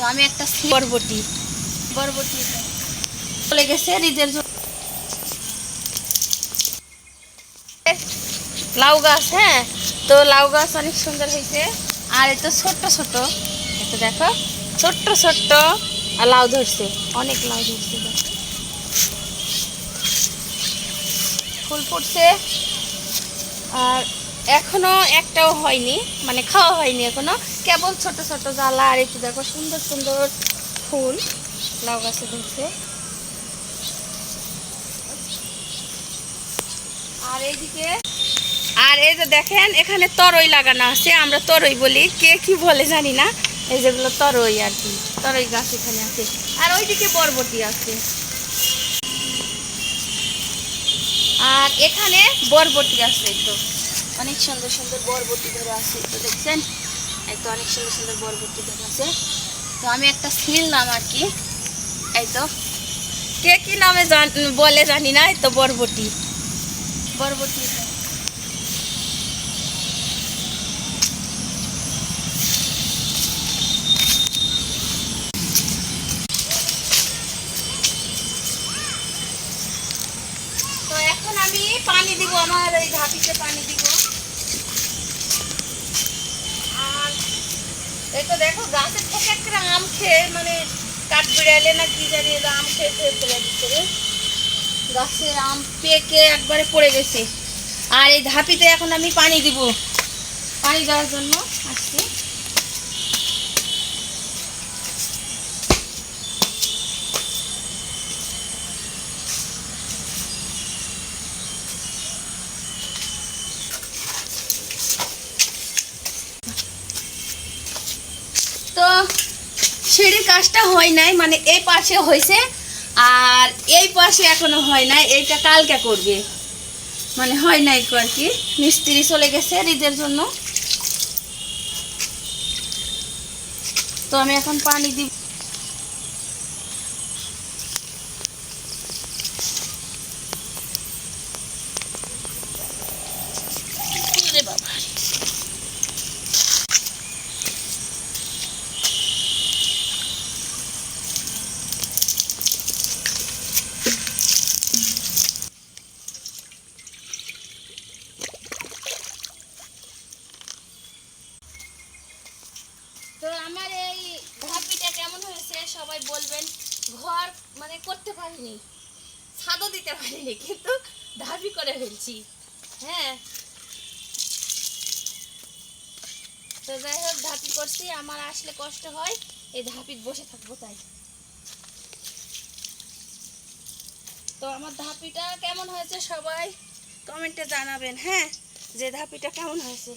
তো আমি একটা বরবটি। বরবটি। চলে গেছে জন্য। লাউ গাছ হ্যাঁ? তো লাউ গাছ অনেক সুন্দর হয়েছে। আর এ তো ছোট্ট ছোট এটা দেখো। ছোট্ট ছোট্ট। আর লাউ ধরছে। অনেক লাউ ধরছে ফুল ফুটছে। আর এখনও একটাও হয়নি। মানে খাওয়া হয়নি এখনও। কেবল ছোট ছোট জ্বালা আর একটু দেখো সুন্দর সুন্দর ফুল লাউ গাছে ধরছে। আর এইদিকে, আর এই যে দেখেন, এখানে তরই লাগানো আছে, আমরা তরই বলি। কে কি বলে জানি না, এই যেগুলো তরই আর কি, তরই গাছ এখানে আছে। আর ওইদিকে বরবটি আছে। আর এখানে বরবটি আছে তো অনেক সুন্দর সুন্দর বরবটি ধরে আছে তো দেখছেন? এই তো অনেক সুন্দর সুন্দর বরবটি ধরে আছে তো আমি একটা ছিললাম আর কি, এই তো। কে কি নামে বলে জানি না, এই তো বরবটি। বরবটি। তো। এখন আমি পানি দিব, আমার এই ঝাঁপিতে পানি দিব। কাঠ বিড়ালে না কি জানি আম খেয়ে খেয়ে ফেলে দিচ্ছে রে। গাছের আম পেকে একবারে পড়ে গেছে। আর এই ধাপিতে এখন আমি পানি দিব। পানি দেওয়ার জন্য আসছি তো সিঁড়ির কাজটা হয় নাই মানে এই পাশে হয়েছে আর এই পাশে এখনও হয় নাই, এইটা কালকে করবে। মানে হয় নাই আর কি, মিস্ত্রি চলে গেছে রিদের জন্য। তো আমি এখন পানি দিব। তো আমার এই ধাপিটা কেমন হয়েছে সবাই বলবেন। ঘর মানে করতে পারিনি, ছাদও দিতে পারিনি, কিন্তু ধাপি করে ফেলছি। হ্যাঁ। তো যাই হোক ধাপি করছি, আমার আসলে কষ্ট হয়, এই ধাপিত বসে থাকব তাই। তো আমার ধাপিটা কেমন হয়েছে সবাই কমেন্টে জানাবেন হ্যাঁ যে ধাপিটা কেমন হয়েছে।